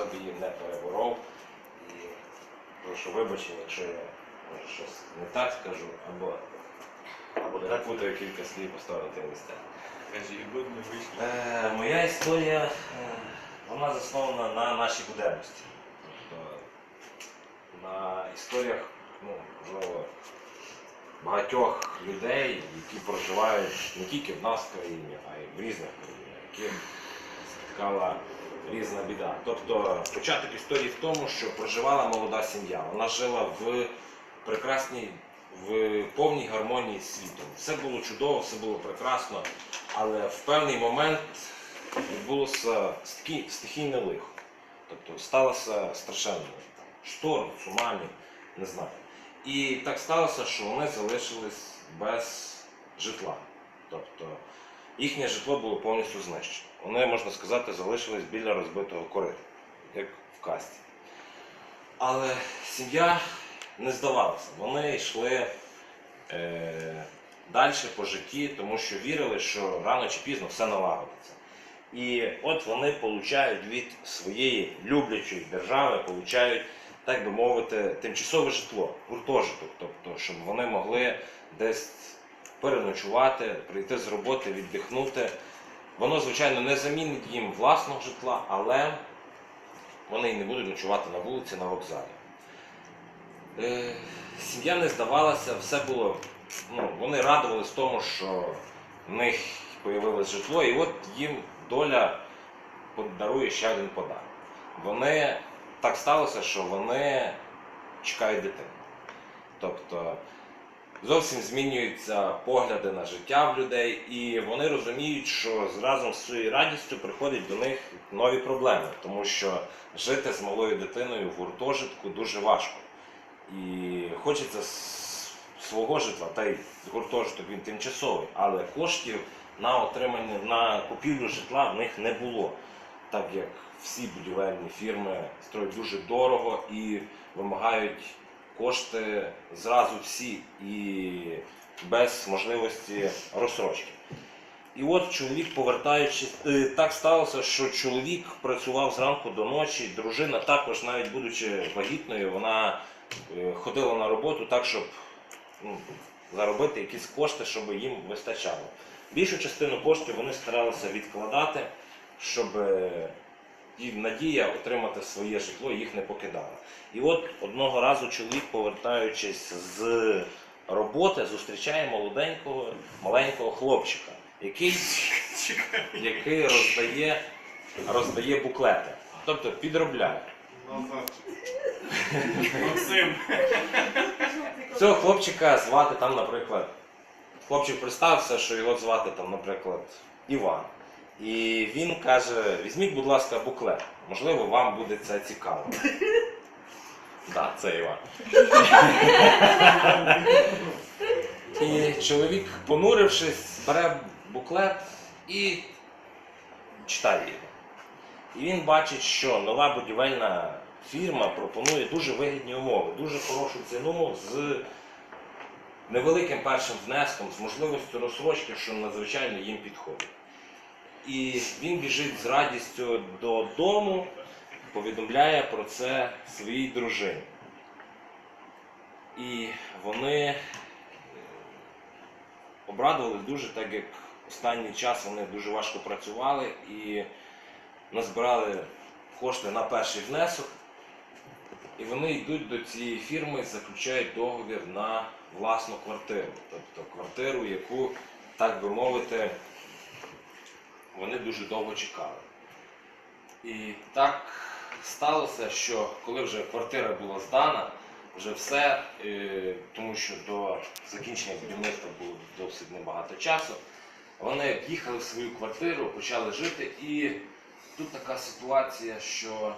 собі їм не переборов. І прошу вибачення, якщо я може, щось не так скажу, або, або перепутаю кілька слів поставити місця. Е, моя історія е, вона заснована на нашій буденності. Тобто на історіях, ну, можливо, багатьох людей, які проживають не тільки в нас в країні, а й в різних країнах, яких спіткала різна біда. Тобто початок історії в тому, що проживала молода сім'я. Вона жила в прекрасній, в повній гармонії з світом. Все було чудово, все було прекрасно, але в певний момент відбулося стихі- стихійне лихо. Тобто сталося страшенно. Шторм, цунамі, не знаю. І так сталося, що вони залишились без житла. Тобто їхнє житло було повністю знищено. Вони, можна сказати, залишились біля розбитого корита, як в касті. Але сім'я не здавалася. Вони йшли е, далі по житті, тому що вірили, що рано чи пізно все налагодиться. І от вони получають від своєї люблячої держави, получають, так би мовити, тимчасове житло, гуртожиток, тобто, щоб вони могли десь переночувати, прийти з роботи, віддихнути. Воно, звичайно, не замінить їм власного житла, але вони й не будуть ночувати на вулиці, на вокзалі. Е, сім'я не здавалася, все було. Ну, вони радувались тому, що в них появилось житло, і от їм доля подарує ще один подарунок. Вони так сталося, що вони чекають дитину. Тобто зовсім змінюються погляди на життя в людей, і вони розуміють, що разом з цією радістю приходять до них нові проблеми, тому що жити з малою дитиною в гуртожитку дуже важко. І хочеться свого житла, та й гуртожиток він тимчасовий, але коштів на отримання на купівлю житла в них не було, так як всі будівельні фірми строять дуже дорого і вимагають кошти зразу всі і без можливості розсрочки. І от чоловік, повертаючись, е, так сталося, що чоловік працював зранку до ночі, дружина також, навіть будучи вагітною, вона е, ходила на роботу так, щоб ну, заробити якісь кошти, щоб їм вистачало. Більшу частину коштів вони старалися відкладати, щоб їм надія отримати своє житло їх не покидала. І от одного разу чоловік, повертаючись з роботи, зустрічає молоденького, маленького хлопчика, який, який роздає, роздає буклети, тобто підробляє. Максим. Цього хлопчика звати там, наприклад, хлопчик представився, що його звати там, наприклад, Іван. І він каже: візьміть, будь ласка, буклет. Можливо, вам буде це цікаво. Так, це Іван. І чоловік, понурившись, бере буклет і читає його. І він бачить, що нова будівельна фірма пропонує дуже вигідні умови, дуже хорошу ціну з невеликим першим внеском, з можливістю розсрочки, що надзвичайно їм підходить. І він біжить з радістю додому, повідомляє про це своїй дружині. І вони е, обрадувались дуже, так як останній час вони дуже важко працювали і назбирали кошти на перший внесок. І вони йдуть до цієї фірми, заключають договір на власну квартиру. Тобто квартиру, яку, так би мовити, вони дуже довго чекали. І так сталося, що коли вже квартира була здана, вже все, е, тому що до закінчення будівництва було досить небагато часу, вони в'їхали в свою квартиру, почали жити, і тут така ситуація, що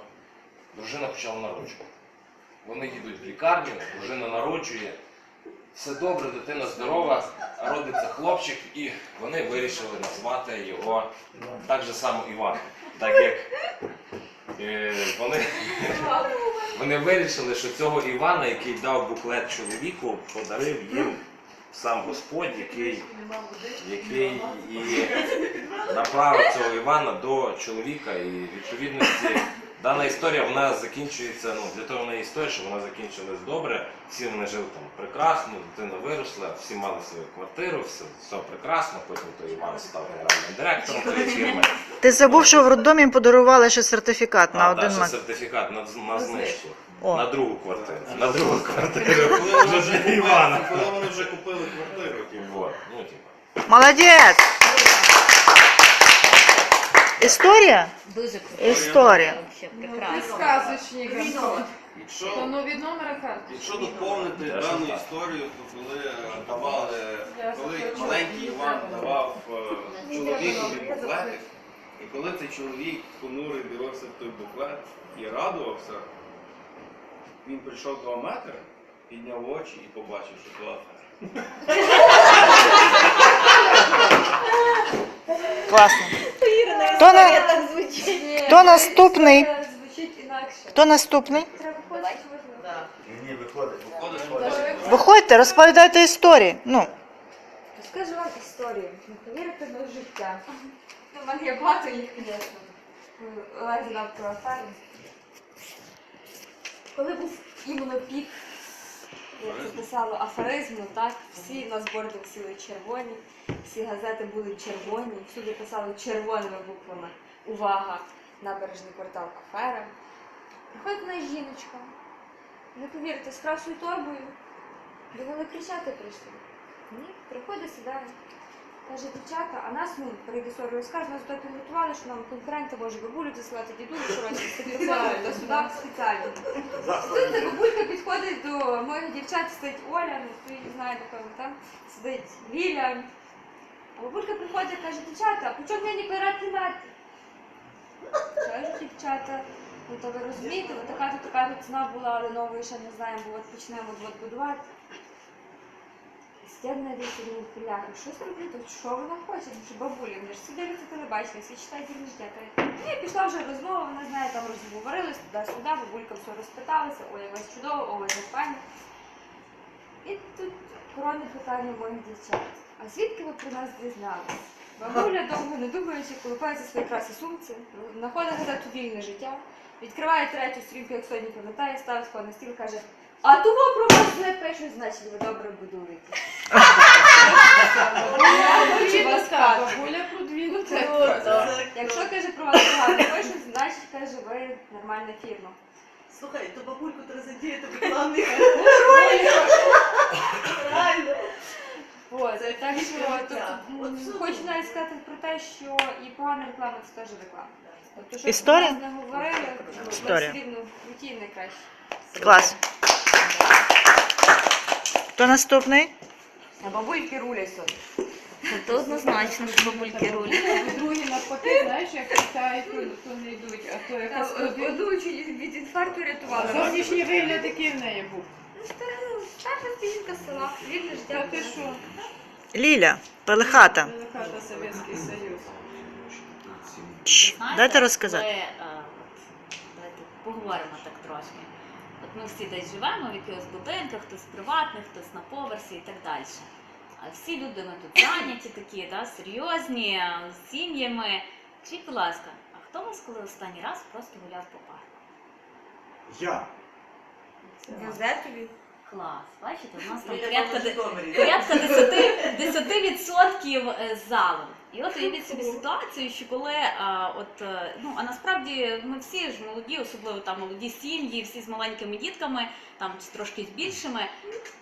дружина почала народжувати. Вони їдуть в лікарню, дружина народжує, все добре, дитина здорова, родиться хлопчик, і вони вирішили назвати його так же само Іван. Так як е, вони, вони вирішили, що цього Івана, який дав буклет чоловіку, подарив їм сам Господь, який, який і направив цього Івана до чоловіка і відповідності Дана історія вона закінчується, ну для того вона історія, щоб вона закінчилась добре. Всі вони жили там прекрасно, дитина виросла, всі мали свою квартиру, все, все прекрасно. Потім той Іван став генеральним директором тієї фірми. Ти забув, що в роддомі подарували ще сертифікат на А, один да, ще сертифікат на, на знижку. О. На другу квартиру. На другу квартиру. Коли вони Вже вже Івана. коли вони вже купили квартиру, типу. Вот, ну типа. Молодець! Історія? Дуже круто. Історія. Вообще ти прекрасно. сказочник. Антон. Якщо, ну від номера карти. якщо доповнити дану історію, то коли е, давали, коли маленький Іван давав е, чоловікові буклетик, і коли цей чоловік понурий дивився в той буклет і радувався, він прийшов до метра, підняв очі і побачив, що то афера. Класно. Ірина, То на-. Хто наступний? Хто наступний? Ні, виходить. Виходьте, розповідайте історії. Ну, Розкажу вам історію. Не повірите на життя. Ну, в мене є багато їх, звісно. Про аферу. Коли був іменно пік, як це писало, аферизму, так, всі на зборах сіли червоні, всі газети були червоні, всюди писали червоними буквами Увага! Набережний квартал Кафера. Приходить на жіночка. Не повірте, з красою торбою. Думали, кричати прийшли. Ні, приходить, сідає. Каже, дівчата, а нас, ну, прийде сорі розказ, нас то підготували, що нам конкуренти може бабулю засилати дідулю, коротше, спеціально до сюди спеціально. Тут та бабулька підходить до моїх дівчат, сидить Оля, ну, її знає, напевно, там сидить Ліля. А бабулька приходить і каже, дівчата, а по чому мені квадратні метри? Кажуть дівчата, ну то ви розумієте, така то така ціна була, але нової ще не знаємо, бо от почнемо от будувати. Стягне десь один пиляка, щось роблю, то що вона хоче? Ну, що бабуля, вони ж дивляться телебачення, всі читають життя. Ні, пішла вже розмова, вона знає, там розговорились туди-сюди, бабулька все розпиталася, ой, як вас чудово, ой, як файно. І тут коронне питання моїх дівчат. А звідки ви про нас дізналися? Бабуля довго не думаючи, колупається в своїй красі сумці, знаходить газету вільне життя, відкриває третю стрінку, як сьогодні пам'ятає, ставить на стіл каже, а того про вас не пишуть, значить ви добре будуєте. Я хочу вас Так, бабуля продвинута. Якщо каже про вас погано пишуть, значить каже, ви нормальна фірма. Слухай, то бабульку треба задіяти в рекламних Реально. От, так що м, хочу навіть сказати про те, що і погана реклама це теж реклама. Тобто, що Історія? ми не говорили, ми все рівно в житті найкраще. клас. Хто наступний? А бабульки рулять. Це однозначно, що бабульки рулі. Другі навпаки, знаєш, як питають, то, то не йдуть, а то якась один. Одну чуть від інфаркту рятували. Зовнішній вигляд який в неї був. Ну, старша стільки села, вільне життя. ти що? Ліля, Пелехата. Хата Совєтський Союз. Чш, Знаєте, Дайте розказати. коли, е, от, давайте поговоримо так трошки. Ми всі десь живемо в якихось будинках, хтось приватних, хтось на поверсі і так далі. А всі люди ми тут зайняті такі, да, серйозні, з сім'ями. Скажіть, будь ласка, а хто у вас коли останній раз просто гуляв по парку? Я. Везе тобі. Клас, бачите, у нас там порядка, де- порядка 10, 10% е, залу. І от уявіть собі ситуацію, що коли а, от, е, ну а насправді ми всі ж молоді, особливо там молоді сім'ї, всі з маленькими дітками, там трошки з більшими.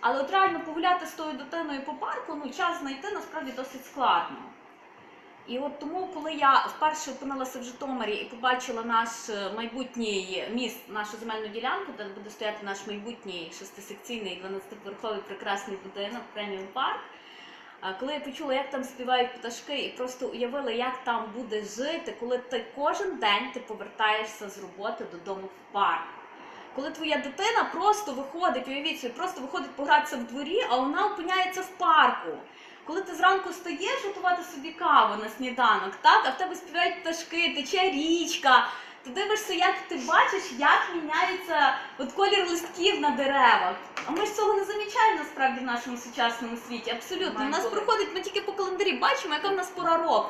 Але от реально погуляти з тою дитиною по парку, ну час знайти насправді досить складно. І от тому, коли я вперше опинилася в Житомирі і побачила наш е, майбутній міст, нашу земельну ділянку, де буде стояти наш майбутній шестисекційний 12-поверховий прекрасний будинок, преміум парк. Коли я почула, як там співають пташки, і просто уявила, як там буде жити, коли ти кожен день ти повертаєшся з роботи додому в парк. Коли твоя дитина просто виходить, уявіть собі, просто виходить погратися в дворі, а вона опиняється в парку. Коли ти зранку стаєш готувати собі каву на сніданок, так, а в тебе співають пташки, тече річка. Ти дивишся, як ти бачиш, як міняється от колір листків на деревах. А ми ж цього не замічаємо насправді в нашому сучасному світі. Абсолютно. У нас проходить, ми тільки по календарі бачимо, яка в нас пора року.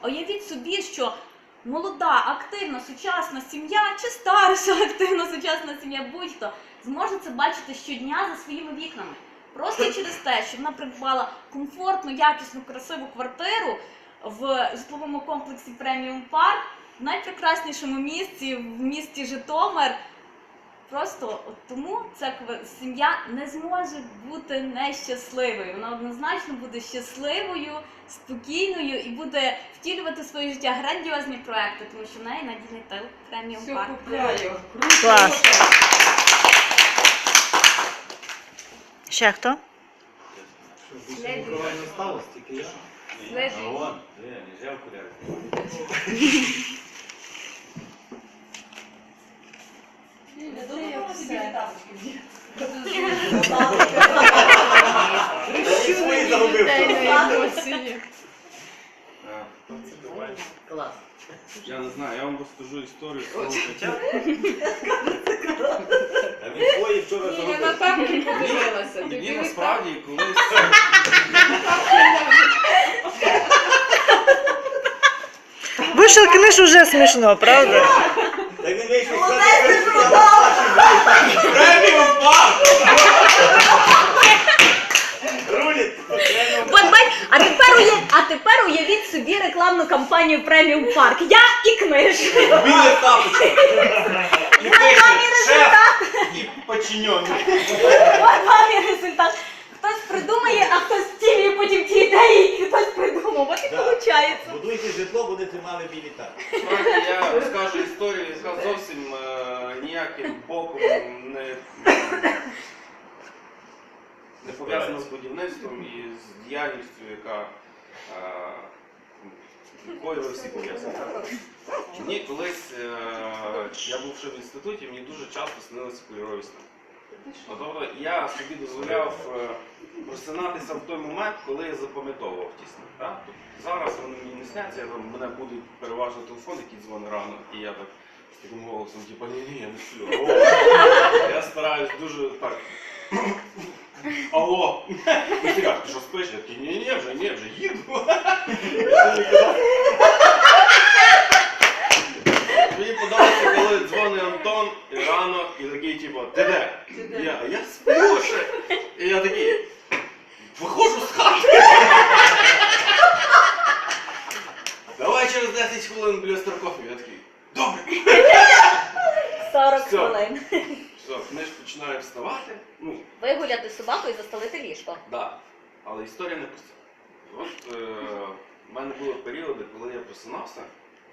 А уявіть собі, що молода, активна, сучасна сім'я чи старша активна сучасна сім'я, будь-хто зможе це бачити щодня за своїми вікнами. Просто через те, що вона придбала комфортну, якісну, красиву квартиру в житловому комплексі Преміум Парк в найпрекраснішому місці в місті Житомир. Просто от тому ця сім'я не зможе бути нещасливою. Вона однозначно буде щасливою, спокійною і буде втілювати в своє життя грандіозні проекти, тому що в неї надійний тил преміум. Клас. Ще хто? Що більше нікого не сталося, тільки я. Слежи. А вон, не, нельзя окуляри. Ліля, це як все. Свої загубив. Дітей на емоції. Е, Клас. Я не знаю, я розкажу історію свого життя. А він свої вчора Ліля на тапки подивилася. Мені Тобі насправді колись Вийшов книж уже смішно, правда? Так він вийшов сказати, преміум парк! Руліт! От бач, а тепер уяв... а тепер уявіть собі кампанію преміум парк. Я і книж. Біле тапочки! І пише шеф і подчинений. От вам і результат. Хтось придумає, а хтось втілює потім ті ідеї, хтось придумав. От і Да. виходить. Будуйте житло, будете мали білі тапочки. Я розкажу історію, яка зовсім е, ніяким боком не, не пов'язана з будівництвом і з діяльністю, яка е, якою всі пов'язані. Мені колись е, я був ще в інституті, мені дуже часто снилися кольорові сни. Ну, Тобто я собі дозволяв е, просинатися в той момент, коли я запам'ятовував ті сни. Так? Тобто зараз вони мені не сняться, я, там, мене будуть переважно телефон, який дзвонить рано, і я так з таким голосом, типу, ні, ні, я не сплю. Я стараюсь дуже так. Алло! І ти кажеш, ти що спиш? Я такий, ні, ні, вже ні, вже їду. Я ніколи- Мені подобається, коли дзвонить Антон і рано, і такий, типу, ти де? Я, я сплю ще. І я такий, виходжу з хати. Давай через 10 хвилин біля Старкофі. Я такий, добре. 40 Все. хвилин. Все, книж починає вставати. Ну, Вигуляти собаку і застелити ліжко. Да. Але історія не простя. От е, в мене були періоди, коли я просинався,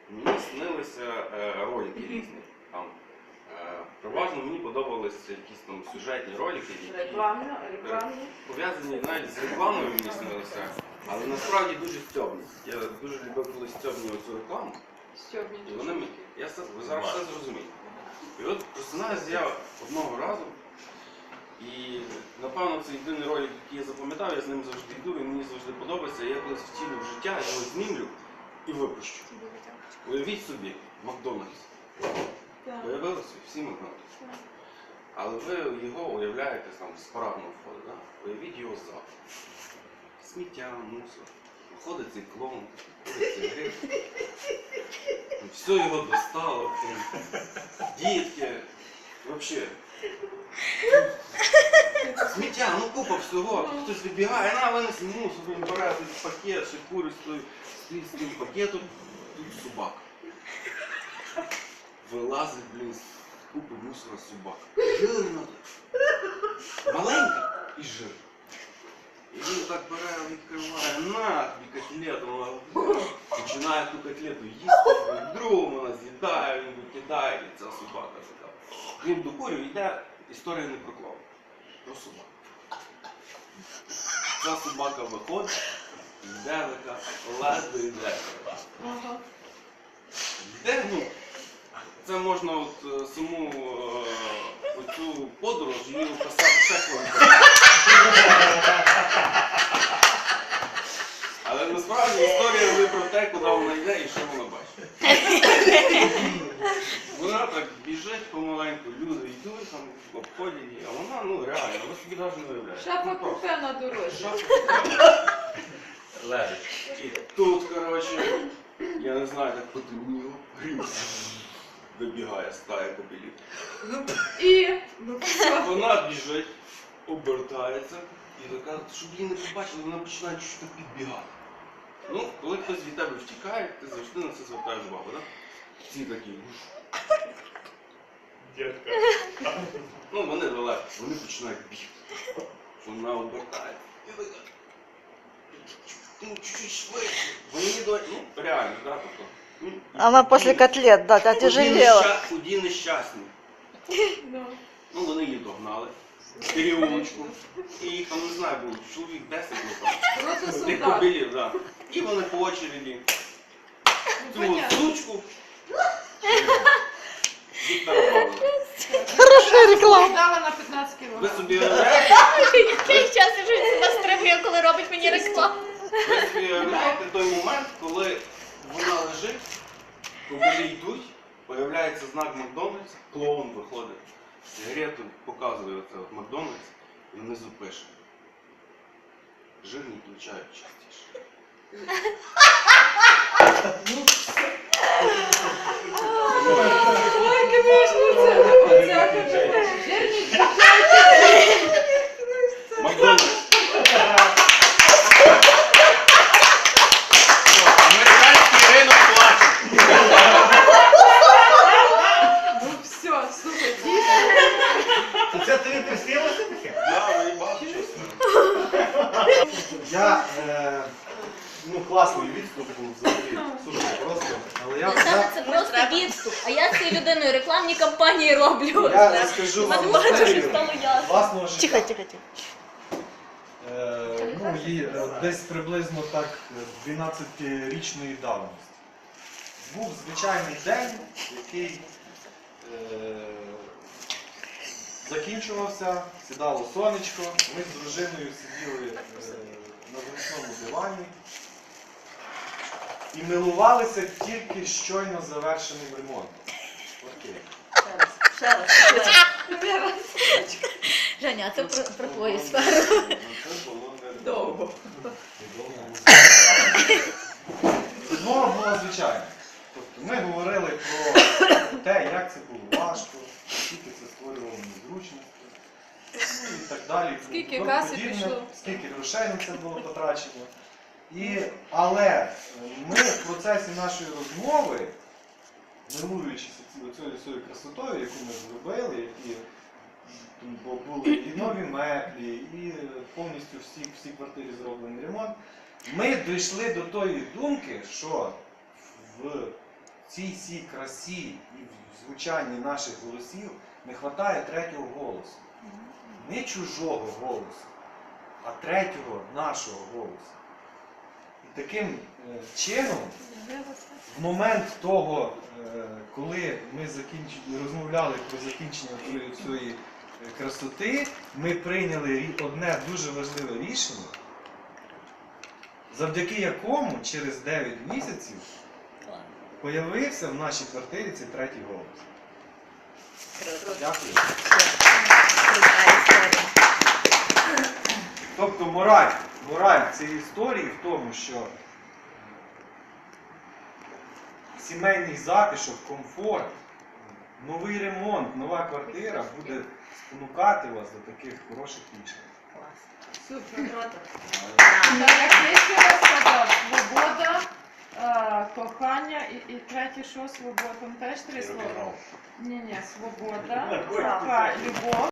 мені снилися е, ролики різні. Там, е, переважно мені подобалися якісь там сюжетні ролики, які Рекламно, рекламно. пов'язані навіть з рекламою мені снилися, але насправді дуже стьобні. Я дуже любив коли стьобні оцю рекламу. Що І вони мені. Я все, ви зараз все зрозумієте. І от просинаюсь я одного разу. І напевно це єдиний ролик, який я запам'ятав, я з ним завжди йду, він мені завжди подобається. Я колись втілю в життя, я його знімлю і випущу. Уявіть собі, Макдональдс. Появилося всі Макдональдс. Але ви його уявляєте там з парадного входу, да? уявіть його ззаду. Сміття, мусор. Виходить цей клоун, виходить цей гриб. Все його достало. блін. Дітки. Взагалі. Сміття, ну купа всього. Тут хтось вибігає, на винеси мусор, він бере той пакет, ще курить той стоїть з тим пакетом, тут собака. Вилазить, блін, з купи мусора собака. Жирна. Маленька і жирна. І він так бере, відкриває, на тобі котлету, вона починає ту котлету їсти, другому вона з'їдає, він викидає, і ця собака така. Він докурює, йде, історія не про клоун, про собаку. Ця собака виходить, йде така, ледве йде. Йде, ну, це можна от е, саму е, оцю подорож її описати ще хвилин. Але насправді історія не про те, куди вона йде і що вона бачить. Вона так біжить помаленьку, люди йдуть, там обходять її, а вона ну реально, ви собі навіть не уявляєте. Шафа Ну, просто. купе на дорозі. Лежить. І тут, коротше, Я не знаю, як потемніло. Вибігає стая кобилів. І Вона біжить, обертається і така, щоб її не побачили, вона починає чуть підбігати. Ну, коли хтось від тебе втікає, ти завжди на це звертаєш увагу, так? Ці такі. Ну, вони далеко, вони починають бігти. Вона обертає. І така. Ну, чуть-чуть швидше. Вони їдуть, ну, реально, так, тобто. ну, Она после котлет, да, отяжелела. Одні нещасні. Ну, вони її догнали. Переулочку. І їх там, не знаю, було чоловік 10 напевно. просто Тих солдат. кобилів, так. І вони по очереді. Цю понятно. сучку. Віктора Павловна. Хорошая реклама. Дала на 15 Ви кілограмів. собі уявляєте, Який час я вже себе стримує, коли робить мені рекламу. ви собі уявляєте той момент, коли вона лежить, кобилі йдуть, появляється знак Макдональдс, клоун виходить, сигарету показує оце от Макдональдс і внизу пише. Жирні включають частіше. Ой, конечно, це оця жирні Макдональдс. Американський ринок плаче. Ну все, слухай, дійсно. Це тобі приснилося таке? Я виїбав чесно. Я, е, ну, взагалі, супер просто. Але я, я, Це просто відступ. А я з цією людиною рекламні кампанії роблю. я розкажу вам Багато що історію стало ясно. власного життя. Тихо, тихо, тихо. Е, ну, їй е, десь приблизно так е, 12-річної давності. Був звичайний день, який е, закінчувався, сідало сонечко, ми з дружиною сиділи е, на зручному дивані і милувалися тільки щойно завершеним ремонтом. Окей. Женя, а це про, про твою сферу. Це було не Довго. Розмова була звичайна. Тобто ми говорили про те, як це було важко, скільки це створювало незручності, ну і так далі. Скільки Тому каси подібне, пішло. Скільки грошей на це було потрачено. І, але е, ми в процесі нашої розмови, милуючись ці- цією всією красотою, яку ми зробили, які бо були і нові меблі, і повністю всі, всі квартирі зроблений ремонт, ми дійшли до тої думки, що в цій всій красі і в звучанні наших голосів не вистачає третього голосу. Не чужого голосу, а третього нашого голосу. Таким е, чином, в момент того, е, коли ми розмовляли про закінчення всієї е, красоти, ми прийняли одне дуже важливе рішення, завдяки якому через 9 місяців появився в нашій квартирі цей третій голос. Дякую. Тобто мораль, мораль цієї історії в тому, що сімейний затишок, комфорт, новий ремонт, нова квартира буде спонукати вас до таких хороших рішень. Супер. Так, як я ще раз сказав, свобода, е, кохання і, і третє, що свобода, там теж три слова. Ні, ні, свобода, любов.